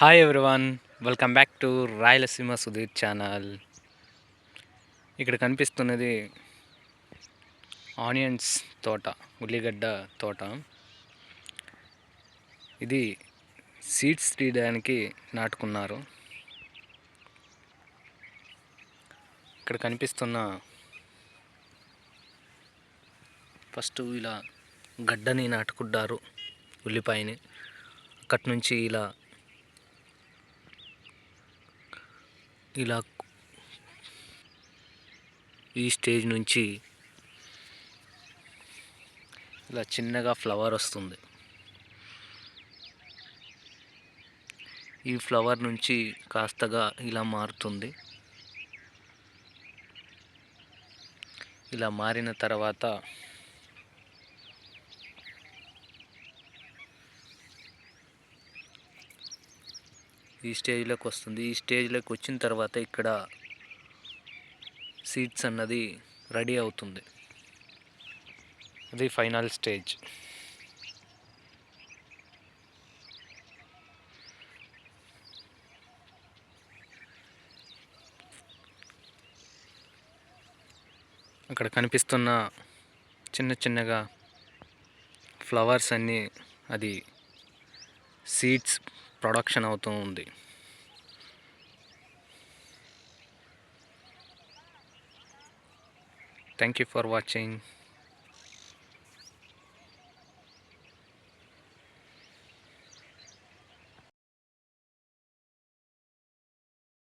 Hi everyone welcome back to Rayalaseema Sudheer channel ఇక్కడ కనిపిస్తున్నది onions తోట ఉల్లిగడ్డ తోట. ఇది సీడ్స్ తీయడానికి నాటుకున్నారు. ఇక్కడ కనిపిస్తున్న ఫస్ట్ ఇలా గడ్డని నాటుకుంటారు ఉల్లిపాయని. అక్కడి నుంచి ఇలా ఇలా ఈ స్టేజ్ నుంచి ఇలా చిన్నగా ఫ్లవర్ వస్తుంది. ఈ ఫ్లవర్ నుంచి కాస్తగా ఇలా మారుతుంది. ఇలా మారిన తర్వాత ఈ స్టేజ్లోకి వస్తుంది. ఈ స్టేజ్లోకి వచ్చిన తర్వాత ఇక్కడ సీడ్స్ అన్నది రెడీ అవుతుంది. అది ఫైనల్ స్టేజ్. అక్కడ కనిపిస్తున్న చిన్న చిన్నగా ఫ్లవర్స్ అన్నీ అది సీడ్స్ ప్రొడక్షన్ అవుతూ ఉంది. Thank you for watching